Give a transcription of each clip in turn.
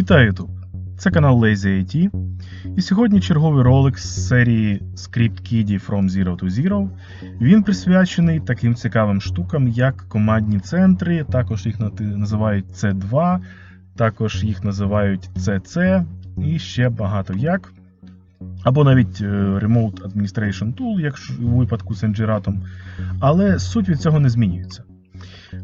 Вітаю YouTube! Це канал Lazy IT. І сьогодні черговий ролик з серії Script Kiddie From Zero to Zero. Він присвячений таким цікавим штукам, як командні центри, також їх називають C2, також їх називають CC і ще багато як. Або навіть е, Remote Administration Tool, якщо у випадку з NGRAT. Але суть від цього не змінюється.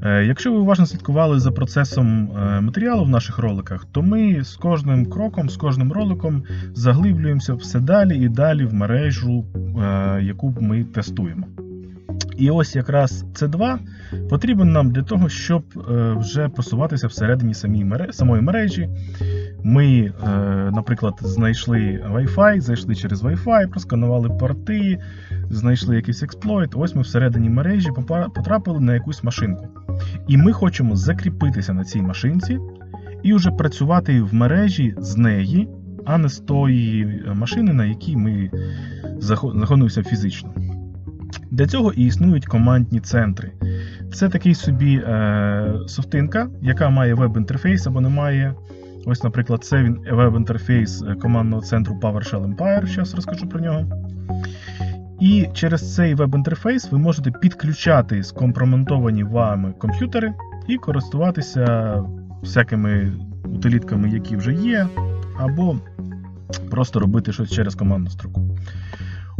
Е, Якщо ви уважно слідкували за процесом е, матеріалу в наших роликах, то ми з кожним кроком, з кожним роликом заглиблюємося все далі і далі в мережу, е, яку ми тестуємо. І ось якраз C2 потрібен нам для того, щоб е, вже просуватися всередині самої мережі. Ми, е, наприклад, знайшли Wi-Fi, зайшли через Wi-Fi, просканували порти, знайшли якийсь експлойт. Ось ми всередині мережі потрапили на якусь машинку. І ми хочемо закріпитися на цій машинці і вже працювати в мережі з неї, а не з тої машини, на якій ми знаходимося фізично. Для цього і існують командні центри. Це такий собі е, софтинка, яка має веб-інтерфейс або не має. Ось, наприклад, це він веб-інтерфейс е, командного центру PowerShell Empire. Зараз розкажу про нього. І через цей веб-інтерфейс ви можете підключати скомпроментовані вами комп'ютери і користуватися всякими утилітками, які вже є, або просто робити щось через командну строку.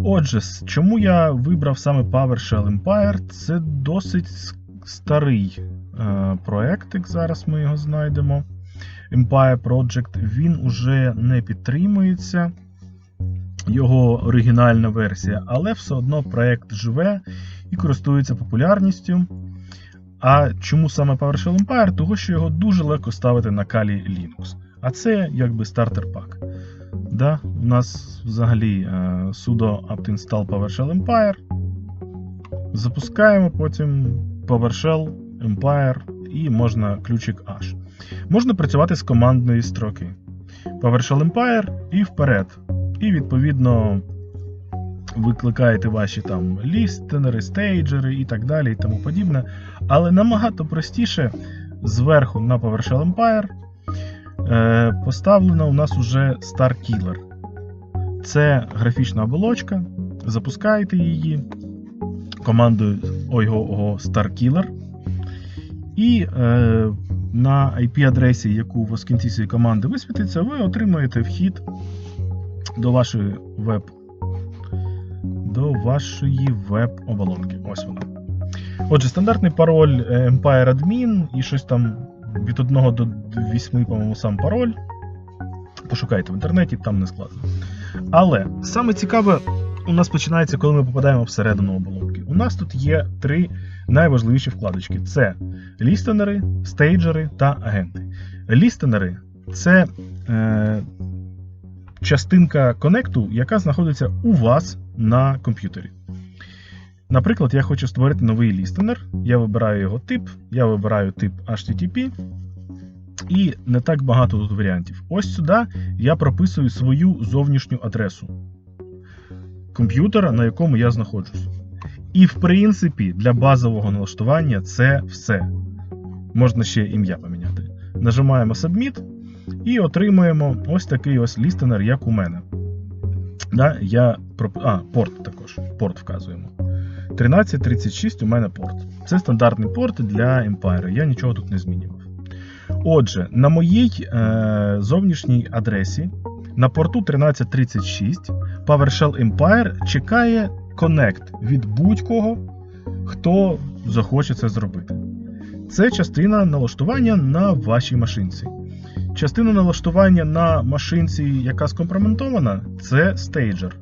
Отже, чому я вибрав саме PowerShell Empire? Це досить старий е, проект, зараз ми його знайдемо. Empire Project, він уже не підтримується його оригінальна версія, але все одно проект живе і користується популярністю. А чому саме PowerShell Empire? Того, що його дуже легко ставити на калі Linux. А це якби стартер пак. Да? У нас взагалі е, sudo apt install PowerShell Empire. Запускаємо потім PowerShell Empire і можна ключик H. Можна працювати з командної строки. PowerShell Empire і вперед. І відповідно викликаєте ваші там лістенери, стейджери і так далі, і тому подібне. Але набагато простіше зверху на PowerShell Empire е, поставлена у нас уже Starkiller. Це графічна оболочка. Запускаєте її командою ого Starkiller. І е, на IP-адресі, яку у вас в кінці цієї команди висвітиться, ви отримаєте вхід до вашої веб до вашої веб-оболонки. Ось вона. Отже, стандартний пароль е, Empire Admin і щось там від 1 до 8, по-моєму, сам пароль. Пошукайте в інтернеті, там не складно. Але саме цікаве у нас починається, коли ми попадаємо всередину оболонки. У нас тут є три найважливіші вкладочки: це лістенери, стейджери та агенти. Лістенери це е, частинка конекту, яка знаходиться у вас на комп'ютері. Наприклад, я хочу створити новий лістенер. Я вибираю його тип, я вибираю тип HTTP. І не так багато тут варіантів. Ось сюди я прописую свою зовнішню адресу комп'ютера, на якому я знаходжусь. І, в принципі, для базового налаштування це все. Можна ще ім'я поміняти. Нажимаємо Submit і отримуємо ось такий ось лістенер, як у мене. Да, я проп- А, порт також. Порт вказуємо. 1336 у мене порт. Це стандартний порт для Empire. Я нічого тут не змінював. Отже, на моїй е, зовнішній адресі на порту 1336 PowerShell Empire чекає Connect від будь-кого, хто захоче це зробити. Це частина налаштування на вашій машинці. Частина налаштування на машинці, яка скомпроментована, це стейджер.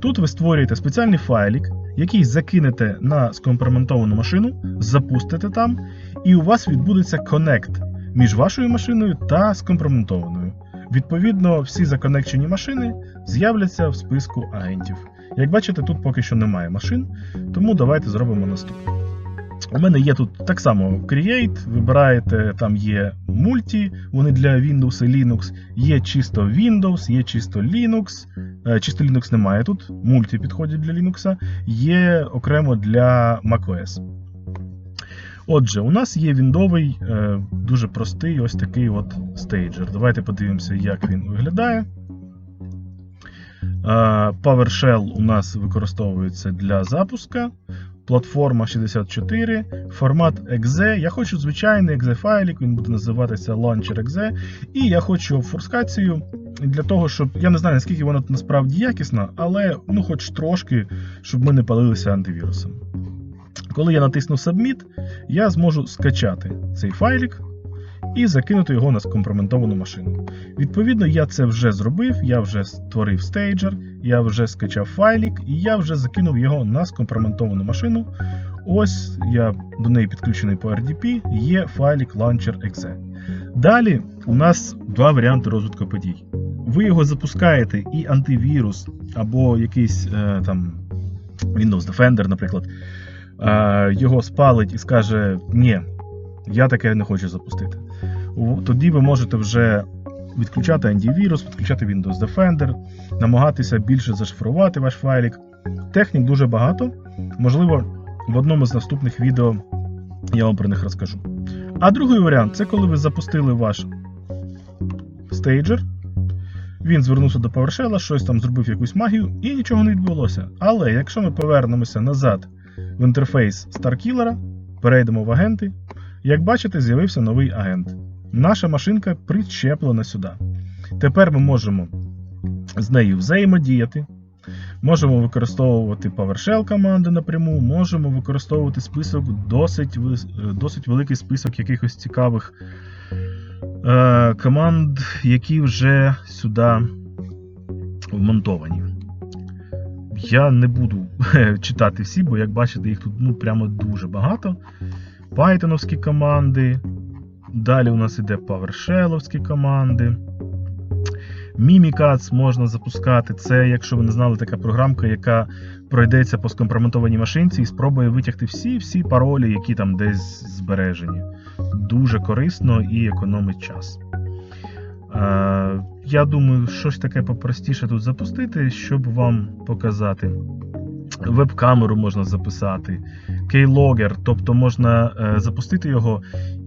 Тут ви створюєте спеціальний файлик, який закинете на скомпроментовану машину, запустите там, і у вас відбудеться коннект між вашою машиною та скомпроментованою. Відповідно, всі законекчені машини з'являться в списку агентів. Як бачите, тут поки що немає машин, тому давайте зробимо наступне. У мене є тут так само Create, вибираєте, там є мульті, вони для Windows і Linux, є чисто Windows, є чисто Linux. Е, Чисто Linux немає тут, мульті підходять для Linux, є окремо для macOS. Отже, у нас є віндовий, е, дуже простий ось такий от стейджер. Давайте подивимося, як він виглядає. Е, PowerShell у нас використовується для запуска. Платформа 64, формат .exe. Я хочу звичайний exe файлик, він буде називатися Launcher .exe. І я хочу форскацію для того, щоб. Я не знаю, наскільки вона насправді якісна, але ну, хоч трошки, щоб ми не палилися антивірусом. Коли я натисну Submit, я зможу скачати цей файлик і закинути його на скомпроментовану машину. Відповідно, я це вже зробив, я вже створив стейджер, я вже скачав файлик і я вже закинув його на скомпроментовану машину. Ось я до неї підключений по RDP, є файлик launcher.exe. Далі у нас два варіанти розвитку подій. Ви його запускаєте, і антивірус або якийсь е, там Windows Defender, наприклад, е, його спалить і скаже: Ні, я таке не хочу запустити. Тоді ви можете вже відключати антивірус, відключати Windows Defender, намагатися більше зашифрувати ваш файлик. Технік дуже багато. Можливо, в одному з наступних відео я вам про них розкажу. А другий варіант це коли ви запустили ваш стейджер. Він звернувся до PowerShell, щось там зробив якусь магію, і нічого не відбулося. Але якщо ми повернемося назад в інтерфейс Starkiller, перейдемо в агенти, як бачите, з'явився новий агент. Наша машинка причеплена сюди. Тепер ми можемо з нею взаємодіяти. Можемо використовувати PowerShell команди напряму, можемо використовувати список, досить, е, досить великий список якихось цікавих е, команд, які вже сюди вмонтовані. Я не буду читати всі, бо як бачите, їх тут ну, прямо дуже багато. Pythonовські команди. Далі у нас іде PowerShellовські команди. Mimikatz можна запускати. Це, якщо ви не знали, така програмка, яка пройдеться по скомпрометованій машинці і спробує витягти всі-всі паролі, які там десь збережені. Дуже корисно і економить час. Е, я думаю, щось таке попростіше тут запустити, щоб вам показати. Веб-камеру можна записати, Keylogger, тобто можна е, запустити його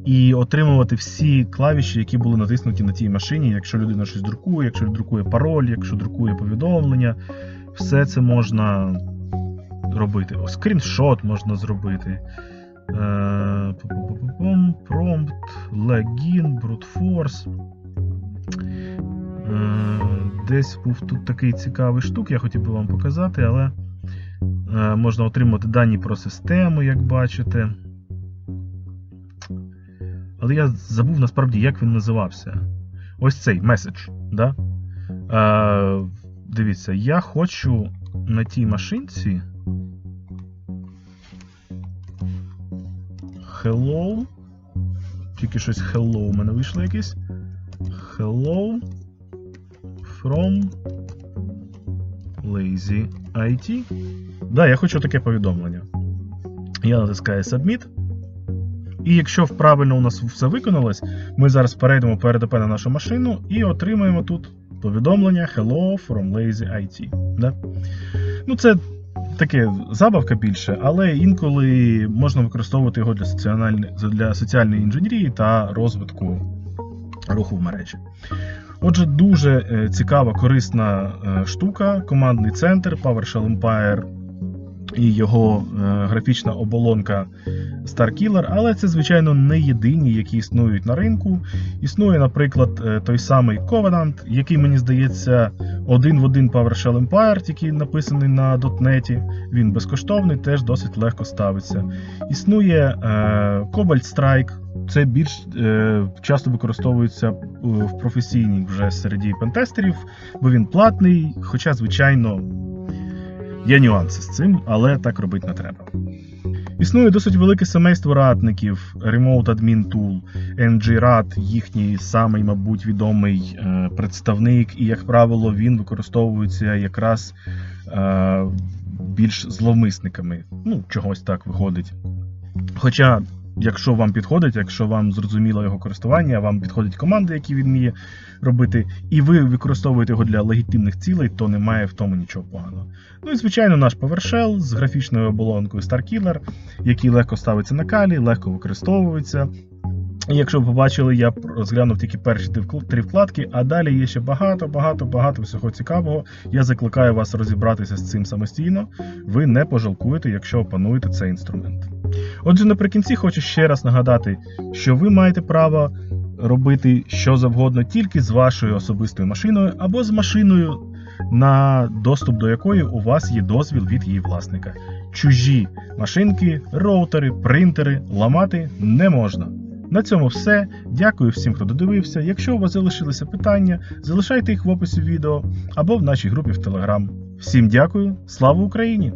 і отримувати всі клавіші, які були натиснуті на тій машині, якщо людина щось друкує, якщо друкує пароль, якщо друкує повідомлення, все це можна робити. О, скріншот можна зробити. Е, login, brute force. Е, Десь був тут такий цікавий штук, я хотів би вам показати, але е, можна отримати дані про систему, як бачите. Але я забув насправді, як він називався. Ось цей меседж. Да? Е, дивіться, я хочу на тій машинці. Hello. Тільки щось hello у мене вийшло якесь. Hello from Lazy IT. Да, я хочу таке повідомлення. Я натискаю Submit. І якщо правильно у нас все виконалось, ми зараз перейдемо перед на нашу машину і отримаємо тут повідомлення Hello from Lazy IT. Да? Ну, це таке забавка більше, але інколи можна використовувати його для соціальної, для соціальної інженерії та розвитку руху в мережі. Отже, дуже е, цікава, корисна е, штука, командний центр PowerShell Empire і його е, графічна оболонка Starkiller, але це, звичайно, не єдині, які існують на ринку. Існує, наприклад, е, той самий Covenant, який, мені здається, один в один PowerShell Empire, який написаний на .NET. Він безкоштовний, теж досить легко ставиться. Існує е, Cobalt Strike. Це більш е, часто використовується е, в професійній вже середі пентестерів, бо він платний, хоча, звичайно, є нюанси з цим, але так робити не треба. Існує досить велике семейство ратників, Remote Admin Tool, NG-RAT, їхній самий, мабуть, відомий е, представник, і, як правило, він використовується якраз е, більш зловмисниками. Ну, чогось так виходить. Хоча якщо вам підходить, якщо вам зрозуміло його користування, вам підходять команди, які він вміє робити, і ви використовуєте його для легітимних цілей, то немає в тому нічого поганого. Ну і звичайно, наш PowerShell з графічною оболонкою StarKiller, який легко ставиться на калі, легко використовується. Якщо ви побачили, я розглянув тільки перші три вкладки, а далі є ще багато, багато, багато всього цікавого. Я закликаю вас розібратися з цим самостійно. Ви не пожалкуєте, якщо опануєте цей інструмент. Отже, наприкінці хочу ще раз нагадати, що ви маєте право робити що завгодно тільки з вашою особистою машиною або з машиною, на доступ до якої у вас є дозвіл від її власника. Чужі машинки, роутери, принтери ламати не можна. На цьому все. Дякую всім, хто додивився. Якщо у вас залишилися питання, залишайте їх в описі відео або в нашій групі в Телеграм. Всім дякую, слава Україні!